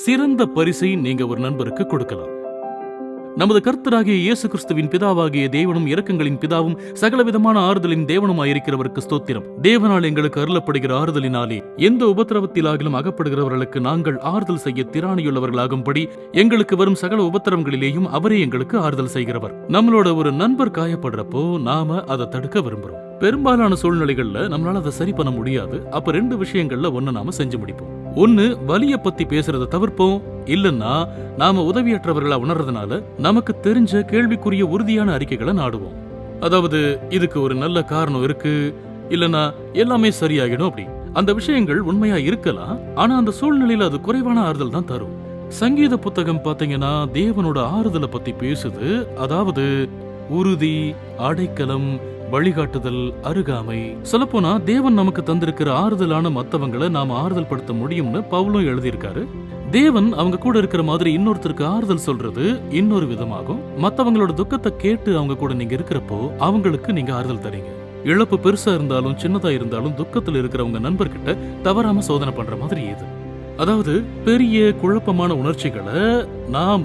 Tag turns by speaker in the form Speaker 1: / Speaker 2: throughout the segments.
Speaker 1: சிறந்த பரிசை நீங்க ஒரு நண்பருக்கு கொடுக்கலாம் நமது கர்த்தராகிய இயேசு கிறிஸ்துவின் பிதாவாகிய தேவனும் இரக்கங்களின் பிதாவும் சகலவிதமான ஆறுதலின் தேவனுமாயிருக்கிறவருக்கு ஸ்தோத்திரம் தேவனால் எங்களுக்கு அருளப்படுகிற ஆறுதலினாலே எந்த உபத்திரவத்திலாகிலும் அகப்படுகிறவர்களுக்கு நாங்கள் ஆறுதல் செய்ய திராணியுள்ளவர்களாகும்படி எங்களுக்கு வரும் சகல உபத்திரவங்களிலேயும் அவரே எங்களுக்கு ஆறுதல் செய்கிறவர் நம்மளோட ஒரு நண்பர் காயப்படுறப்போ நாம அதை தடுக்க விரும்புறோம் பெரும்பாலான சூழ்நிலைகள்ல நம்மளால அதை சரி பண்ண முடியாது அப்ப ரெண்டு விஷயங்கள்ல ஒன்னு நாம செஞ்சு முடிப்போம் ஒன்னு வலிய பத்தி பேசுறத தவிர்ப்போம் இல்லைன்னா நாம உதவியற்றவர்களா உணர்றதுனால நமக்கு தெரிஞ்ச கேள்விக்குரிய உறுதியான அறிக்கைகளை நாடுவோம் அதாவது இதுக்கு ஒரு நல்ல காரணம் இருக்கு இல்லனா எல்லாமே சரியாகிடும் அப்படி அந்த விஷயங்கள் உண்மையா இருக்கலாம் ஆனா அந்த சூழ்நிலையில அது குறைவான ஆறுதல் தான் தரும் சங்கீத புத்தகம் பாத்தீங்கன்னா தேவனோட ஆறுதலை பத்தி பேசுது அதாவது உறுதி அடைக்கலம் வழிகாட்டுதல் அருகாமை சொல்லப்போனா தேவன் நமக்கு தந்திருக்கிற ஆறுதலான மத்தவங்களை நாம ஆறுதல் படுத்த முடியும்னு பவுலும் எழுதியிருக்காரு தேவன் அவங்க கூட இருக்கிற மாதிரி இன்னொருத்தருக்கு ஆறுதல் சொல்றது இன்னொரு விதமாகும் மத்தவங்களோட துக்கத்தை கேட்டு அவங்க கூட நீங்க இருக்கிறப்போ அவங்களுக்கு நீங்க ஆறுதல் தரீங்க இழப்பு பெருசா இருந்தாலும் சின்னதா இருந்தாலும் துக்கத்தில் இருக்கிறவங்க நண்பர்கிட்ட தவறாம சோதனை பண்ற மாதிரி இது அதாவது பெரிய குழப்பமான உணர்ச்சிகளை நாம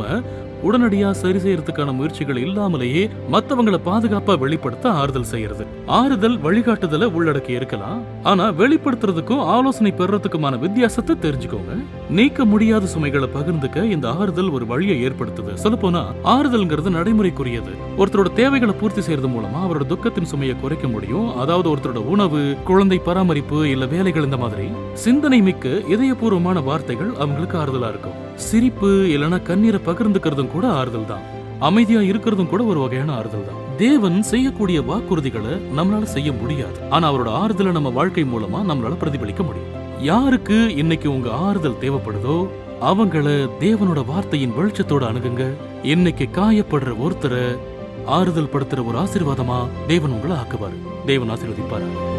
Speaker 1: உடனடியா சரி செய்யறதுக்கான முயற்சிகள் இல்லாமலேயே மத்தவங்களை பாதுகாப்பா வெளிப்படுத்த ஆறுதல் செய்யறது ஆறுதல் வழிகாட்டுதல உள்ளடக்கி இருக்கலாம் ஆனா வெளிப்படுத்துறதுக்கும் ஆலோசனை பெறதுக்குமான வித்தியாசத்தை தெரிஞ்சுக்கோங்க நீக்க முடியாத சுமைகளை பகிர்ந்துக்க இந்த ஆறுதல் ஒரு வழியை ஏற்படுத்துது சொல்ல போனா ஆறுதல்ங்கிறது நடைமுறைக்குரியது ஒருத்தரோட தேவைகளை பூர்த்தி செய்யறது மூலமா அவரோட துக்கத்தின் சுமையை குறைக்க முடியும் அதாவது ஒருத்தரோட உணவு குழந்தை பராமரிப்பு இல்ல வேலைகள் இந்த மாதிரி சிந்தனை மிக்க இதயபூர்வமான வார்த்தைகள் அவங்களுக்கு ஆறுதலா இருக்கும் சிரிப்பு இல்லைன்னா கண்ணீரை பகிர்ந்துக்கிறது இருக்கிறதும் கூட ஆறுதல் தான் அமைதியா இருக்கிறதும் கூட ஒரு வகையான ஆறுதல் தான் தேவன் செய்யக்கூடிய வாக்குறுதிகளை நம்மளால செய்ய முடியாது ஆனா அவரோட ஆறுதலை நம்ம வாழ்க்கை மூலமா நம்மளால பிரதிபலிக்க முடியும் யாருக்கு இன்னைக்கு உங்க ஆறுதல் தேவைப்படுதோ அவங்கள தேவனோட வார்த்தையின் வெளிச்சத்தோட அணுகுங்க இன்னைக்கு காயப்படுற ஒருத்தரை ஆறுதல் படுத்துற ஒரு ஆசீர்வாதமா தேவன் உங்களை ஆக்குவாரு தேவன் ஆசீர்வதிப்பாரு